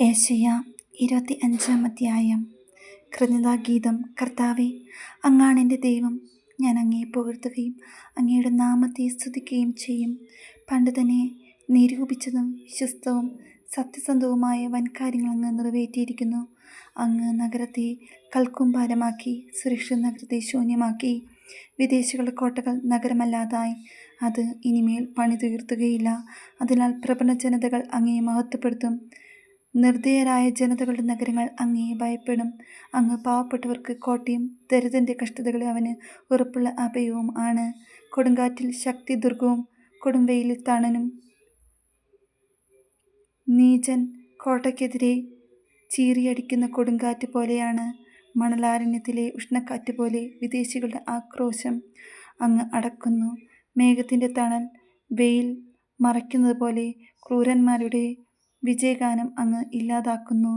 ഏശയ്യ ഇരുപത്തി അഞ്ചാം അധ്യായം. കൃതജ്ഞതാഗീതം കർത്താവെ അങ്ങാണ് എന്റെ ദൈവം. ഞാൻ അങ്ങയെ പുകഴ്ത്തുകയും അങ്ങയുടെ നാമത്തെ സ്തുതിക്കുകയും ചെയ്യും. പണ്ട് തന്നെ നിരൂപിച്ചതും വിശ്വസ്തവും സത്യസന്ധവുമായ വൻകാര്യങ്ങൾ അങ്ങ് നിറവേറ്റിയിരിക്കുന്നു. അങ്ങ് നഗരത്തെ കൽക്കുംഭാരമാക്കി സുരക്ഷിത നഗരത്തെ ശൂന്യമാക്കി. വിദേശികളുടെ കോട്ടകൾ നഗരമല്ലാതായി. അത് ഇനിമേൽ പണി തീർത്തുകയില്ല അതിനാൽ പ്രപഞ്ച ജനതകൾ അങ്ങയെ മഹത്വപ്പെടുത്തും. നിർദ്ദയരായ ജനതകളുടെ നഗരങ്ങൾ അങ്ങേ ഭയപ്പെടും. അങ്ങ് പാവപ്പെട്ടവർക്ക് കോട്ടയും ദരിദ്രന്റെ കഷ്ടതകളെ അവന് ഉറപ്പുള്ള അഭയവും ആണ്. കൊടുങ്കാറ്റിൽ ശക്തി ദുർഗവും കൊടുംവെയിലിൽ തണനും നീചൻ കോട്ടയ്ക്കെതിരെ ചീറിയടിക്കുന്ന കൊടുങ്കാറ്റ് പോലെയാണ് മണലാരണ്യത്തിലെ ഉഷ്ണക്കാറ്റ് പോലെ വിദേശികളുടെ ആക്രോശം. അങ്ങ് അടക്കുന്നു മേഘത്തിന്റെ തണൽ വെയിൽ മറയ്ക്കുന്നത് പോലെ ക്രൂരന്മാരുടെ വിജയഗാനം അങ്ങ് ഇല്ലാതാക്കുന്നു.